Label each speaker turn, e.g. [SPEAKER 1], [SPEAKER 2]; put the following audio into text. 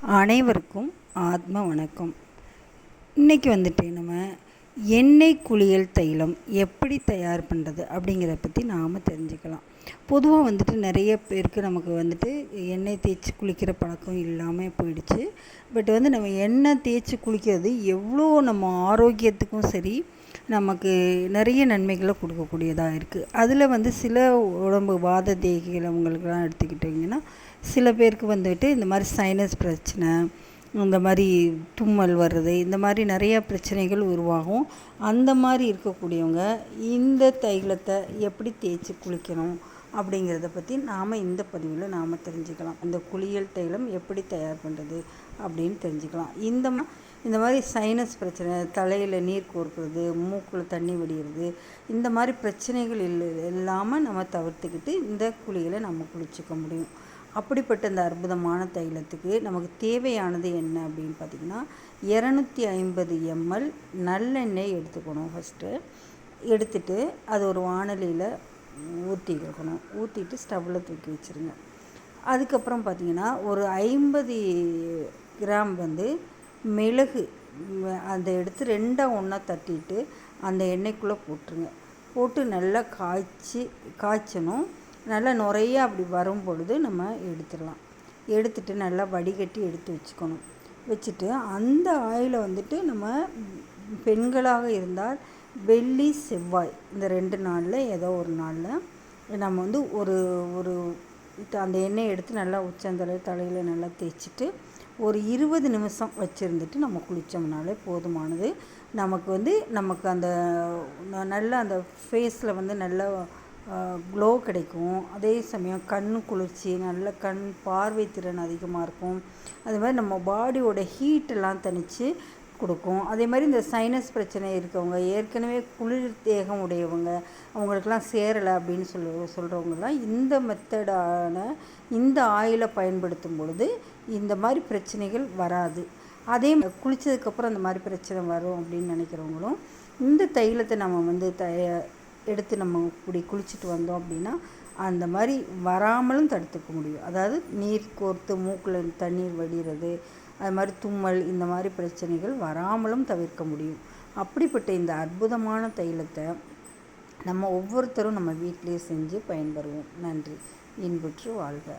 [SPEAKER 1] அனைவருக்கும் ஆத்ம வணக்கம். இன்றைக்கி வந்துட்டு நம்ம எண்ணெய் குளியல் தைலம் எப்படி தயார் பண்ணுறது அப்படிங்கிறத பற்றி நாம் தெரிஞ்சுக்கலாம். பொதுவாக வந்துட்டு நிறைய பேருக்கு நமக்கு வந்துட்டு எண்ணெய் தேய்ச்சி குளிக்கிற பழக்கம் இல்லாமல் போயிடுச்சு. பட் வந்து நம்ம எண்ணெய் தேய்ச்சி குளிக்கிறது எவ்வளோ நம்ம ஆரோக்கியத்துக்கும் சரி நமக்கு நிறைய நன்மைகளை கொடுக்கக்கூடியதாக இருக்குது. அதில் வந்து சில உடம்பு வாத தேகிகள் அவங்களுக்கெல்லாம் எடுத்துக்கிட்டிங்கன்னா சில பேருக்கு வந்துட்டு இந்த மாதிரி சைனஸ் பிரச்சனை இந்த மாதிரி தும்மல் வர்றது இந்த மாதிரி நிறையா பிரச்சனைகள் உருவாகும். அந்த மாதிரி இருக்கக்கூடியவங்க இந்த தைலத்தை எப்படி தேய்ச்சி குளிக்கணும் அப்படிங்கிறத பற்றி நாம் இந்த பதிவில் நாம் தெரிஞ்சுக்கலாம். இந்த குளியல் தைலம் எப்படி தயார் பண்ணுறது அப்படின்னு தெரிஞ்சுக்கலாம். இந்த இந்த மாதிரி சைனஸ் பிரச்சனை தலையில் நீர் கோர்க்கிறது மூக்கில் தண்ணி வடிகிறது இந்த மாதிரி பிரச்சனைகள் இல்லை இல்லாமல் நம்ம தவிர்த்துக்கிட்டு இந்த குளிகளை நம்ம குளிச்சுக்க முடியும். அப்படிப்பட்ட இந்த அற்புதமான தைலத்துக்கு நமக்கு தேவையானது என்ன அப்படின்னு பார்த்திங்கன்னா இரநூத்தி ஐம்பது எம்எல் நல்லெண்ணெய் எடுத்துக்கணும் ஃபஸ்ட்டு எடுத்துட்டு அது ஒரு வானலியில் ஊற்றி இருக்கணும் ஊற்றிட்டு ஸ்டவ்வில் தூக்கி வச்சுருங்க. அதுக்கப்புறம் பார்த்திங்கன்னா ஒரு ஐம்பது கிராம் வந்து மிளகு அதை எடுத்து ரெண்டாக ஒன்றா தட்டிட்டு அந்த எண்ணெய்க்குள்ளே போட்டுருங்க. போட்டு நல்லா காய்ச்சி காய்ச்சணும். நல்லா நிறையா அப்படி வரும் பொழுது நம்ம எடுத்துடலாம். எடுத்துட்டு நல்லா வடிகட்டி எடுத்து வச்சுக்கணும். வச்சுட்டு அந்த ஆயிலை வந்துட்டு நம்ம பெண்களாக இருந்தால் வெள்ளி செவ்வாய். இந்த ரெண்டு நாளில் ஏதோ ஒரு நாளில் நம்ம வந்து ஒரு ஒரு அந்த எண்ணெயை எடுத்து நல்லா உச்சந்தலை தலையில் நல்லா தேய்ச்சிட்டு ஒரு இருபது நிமிஷம் வச்சுருந்துட்டு நம்ம குளித்தோம்னாலே போதுமானது. நமக்கு வந்து நமக்கு அந்த நல்ல அந்த ஃபேஸில் வந்து நல்ல க்ளோ கிடைக்கும். அதே சமயம் கண் குளிர்ச்சி நல்ல கண் பார்வை திறன் அதிகமாக இருக்கும். அது மாதிரி நம்ம பாடியோட ஹீட்டெல்லாம் தணித்து கொடுக்கும். அதே மாதிரி இந்த சைனஸ் பிரச்சனை இருக்கவங்க ஏற்கனவே குளிர் தேகம் உடையவங்க அவங்களுக்கெல்லாம் சேரலை அப்படின்னு சொல்ல சொல்கிறவங்கலாம் இந்த மெத்தடான இந்த ஆயிலை பயன்படுத்தும் பொழுது இந்த மாதிரி பிரச்சனைகள் வராது. அதே குளித்ததுக்கப்புறம் அந்த மாதிரி பிரச்சனை வரும் அப்படின்னு நினைக்கிறவங்களும் இந்த தைலத்தை நம்ம வந்து தய எடுத்து நம்ம இப்படி குளிச்சுட்டு வந்தோம் அப்படின்னா அந்த மாதிரி வராமலும் தடுத்துக்க முடியும். அதாவது நீர் கோர்த்து மூக்கில் தண்ணீர் வடிகிறது அது மாதிரி தும்மல் இந்த மாதிரி பிரச்சனைகள் வராமலும் தவிர்க்க முடியும். அப்படிப்பட்ட இந்த அற்புதமான தைலத்தை நம்ம ஒவ்வொருத்தரும் நம்ம வீட்டிலேயே செஞ்சு பயன்பெறுவோம். நன்றி. இன்புற்று வாழ்க.